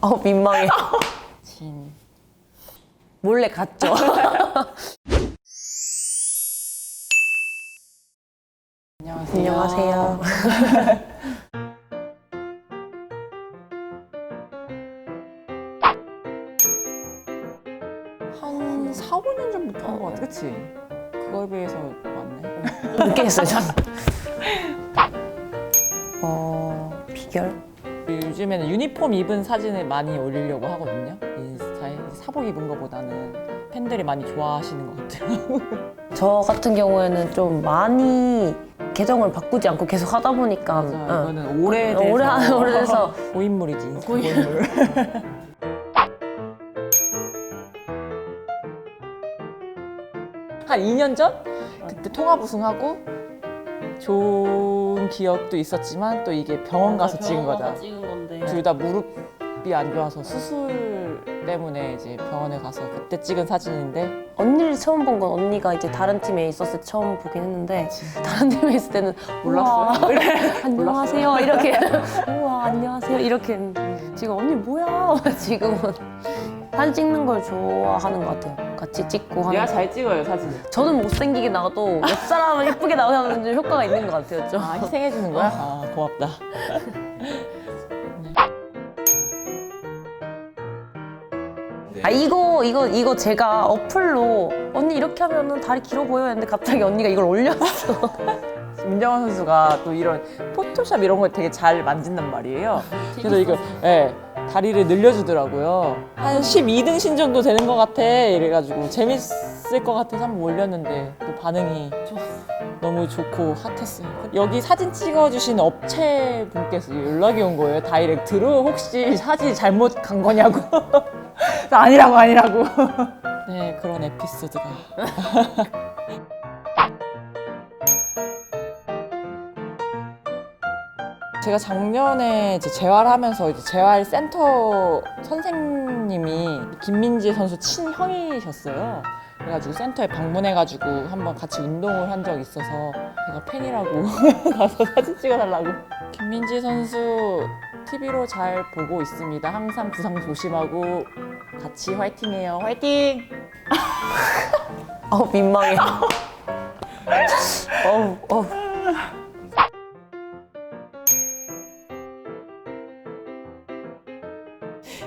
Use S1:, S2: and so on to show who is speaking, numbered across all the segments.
S1: 어 민망해.
S2: 진.
S1: 몰래 갔죠.
S2: 안녕하세요.
S1: 안녕하세요.
S2: 한 4, 5년 전부터 한 것 같아, 그치? 그거에 비해서 많네.
S1: 늦게 했어요 전. 어 비결?
S2: 요즘에는 유니폼 입은 사진을 많이 올리려고 하거든요. 인스타에 사복 입은 것보다는 팬들이 많이 좋아하시는 것 같아요.
S1: 저 같은 경우에는 좀 많이 계정을 바꾸지 않고 계속 하다 보니까 응.
S2: 이거는 오래돼서
S1: 오래 하- 오래돼서.
S2: 고인물이지. 인스타
S1: 고인-
S2: 고인물. 한 2년 전 그때 통합 우승하고 좋은 기억도 있었지만 또 이게 병원 가서 찍은 거다.
S1: 찍은 건데.
S2: 둘 다 무릎이 안 좋아서 수술 때문에 이제 병원에 가서 그때 찍은 사진인데
S1: 언니를 처음 본 건 언니가 이제 다른 팀에 있었을 때 처음 보긴 했는데 다른 팀에 있을 때는
S2: 몰랐어요.
S1: 우와, 안녕하세요. 이렇게. 우와 안녕하세요. 이렇게 했는데 지금 언니 뭐야? 지금은 사진 찍는 걸 좋아하는 것 같아요 같이 찍고 하는
S2: 내가
S1: 거.
S2: 잘 찍어요 사진.
S1: 저는 못생기게 나가도 옆 사람은 예쁘게 나오면 좀 효과가 있는 것 같아요 좀
S2: 아 희생해 주는 거야? 아 고맙다.
S1: 아 이거 이거 이거 제가 어플로 언니 이렇게 하면은 다리 길어 보여 했는데 갑자기 언니가 이걸 올렸어
S2: 민정원 선수가 또 이런 포토샵 이런 걸 되게 잘 만진단 말이에요. 그래서 이거 예, 다리를 늘려주더라고요. 한 12등 신 정도 되는 것 같아. 이래가지고 재밌을 것 같아서 한번 올렸는데 또 반응이 너무 좋고 핫했어요. 여기 사진 찍어주신 업체 분께서 연락이 온 거예요. 다이렉트로 혹시 사진이 잘못 간 거냐고. 아니라고 아니라고. 네 그런 에피소드가. 제가 작년에 이제 재활하면서 이제 재활 센터 선생님이 김민지 선수 친형이셨어요. 그래가지고 센터에 방문해가지고 한번 같이 운동을 한 적이 있어서 제가 팬이라고 가서 사진 찍어달라고. 김민지 선수 TV로 잘 보고 있습니다. 항상 부상 조심하고 같이 화이팅해요. 화이팅!
S1: 어 민망해 어우 어우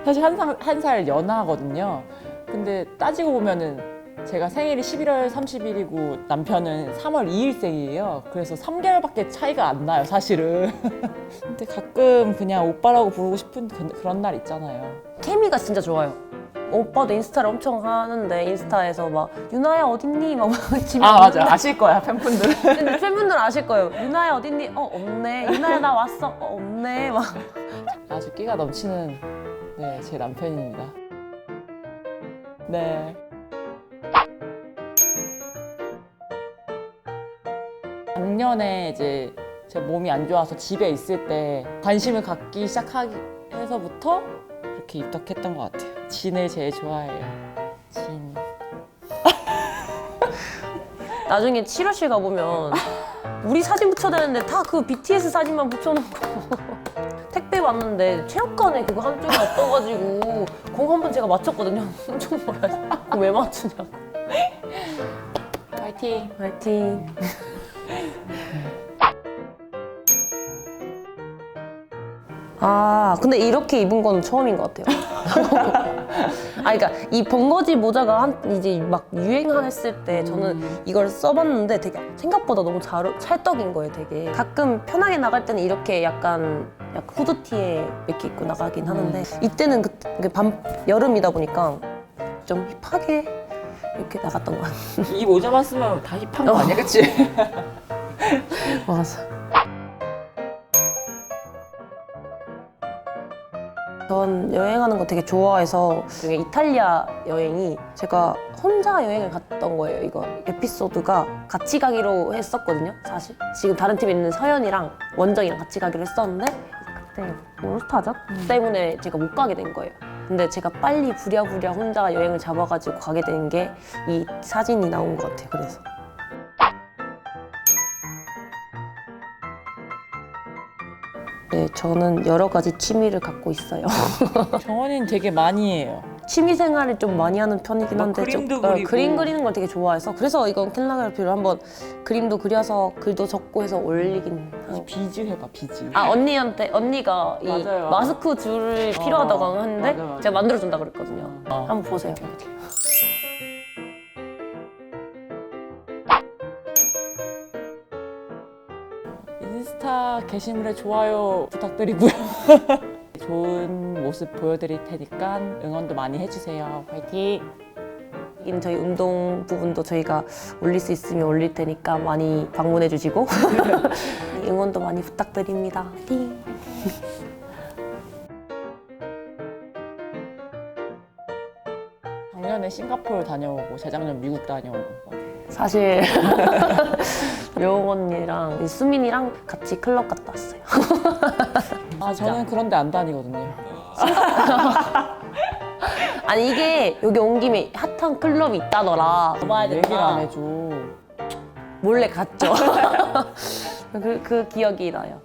S2: 사실 한 살 연하거든요. 근데 따지고 보면은 제가 생일이 11월 30일이고 남편은 3월 2일생이에요. 그래서 3개월밖에 차이가 안 나요, 사실은. 근데 가끔 그냥 오빠라고 부르고 싶은 그- 그런 날 있잖아요.
S1: 케미가 진짜 좋아요. 오빠도 인스타를 엄청 하는데 인스타에서 막 유나야 어딨니? 막 집에
S2: 아, 맞아. 아실 거야, 팬분들은.
S1: 근데 팬분들 아실 거예요. 유나야 어딨니? 어 없네. 유나야 나 왔어. 어 없네. 막
S2: 아주 끼가 넘치는 네, 제 남편입니다. 네. 작년에 이제 제 몸이 안 좋아서 집에 있을 때 관심을 갖기 시작해서부터 이렇게 입덕했던 것 같아요. 진을 제일 좋아해요. 진.
S1: 나중에 치료실 가보면 우리 사진 붙여야 되는데 다 그 BTS 사진만 붙여놓고 왔는데 체육관에 그거 한쪽이 없어가지고 그거 한번 제가 맞췄거든요. 엄청 놀라서 그거 왜 맞추냐고.
S2: 파이팅.
S1: 화이팅. 아, 근데 이렇게 입은 건 처음인 것 같아요. 아, 그러니까 이 번거지 모자가 한 이제 막 유행했을 때 저는 이걸 써봤는데 되게 생각보다 너무 잘, 어- 찰떡인 거예요, 되게. 가끔 편하게 나갈 때는 이렇게 약간, 약간 후드티에 이렇게 입고 나가긴 하는데 이때는 그, 그 밤, 여름이다 보니까 좀 힙하게 이렇게 나갔던 것 같아요.
S2: 이 모자만 쓰면 다 힙한 거 아니야, 그치?
S1: 맞아. 전 여행하는 거 되게 좋아해서 중에 이탈리아 여행이 제가 혼자 여행을 갔던 거예요. 이거 에피소드가 같이 가기로 했었거든요. 사실 지금 다른 팀에 있는 서연이랑 원정이랑 같이 가기로 했었는데 그때 올스타전 때문에 제가 못 가게 된 거예요. 근데 제가 빨리 부랴부랴 혼자 여행을 잡아가지고 가게 된 게 이 사진이 나온 것 같아요. 그래서 네, 저는 여러 가지 취미를 갖고 있어요.
S2: 정원이는 되게 많이 해요.
S1: 취미 생활을 좀 많이 하는 편이긴
S2: 막
S1: 한데
S2: 그림도
S1: 좀, 어,
S2: 그리고.
S1: 그림 그리는 걸 되게 좋아해서 그래서 이건 캘라그래피를 한번 그림도 그려서 글도 적고 해서 올리긴 하고
S2: 비즈 해봐 비즈.
S1: 아 언니한테 언니가 이
S2: 맞아요.
S1: 마스크 줄을 필요하다고
S2: 어,
S1: 했는데
S2: 맞아, 맞아.
S1: 제가 만들어 준다 그랬거든요
S2: 어.
S1: 한번 보세요
S2: 인스타 게시물에 좋아요 부탁드리고요. 좋은 모습 보여드릴 테니까 응원도 많이 해주세요. 화이팅!
S1: 저희 운동 부분도 저희가 올릴 수 있으면 올릴 테니까 많이 방문해 주시고 응원도 많이 부탁드립니다 화이팅!
S2: 작년에 싱가포르 다녀오고 재작년 미국 다녀오고
S1: 사실 묘 언니랑 수민이랑 같이 클럽 갔다 왔어요.
S2: 아 저는 그런데 안 다니거든요.
S1: 아니 이게 여기 온 김에 핫한 클럽이 있다더라.
S2: 얘기를 안 해줘.
S1: 몰래 갔죠. 그, 그 기억이 나요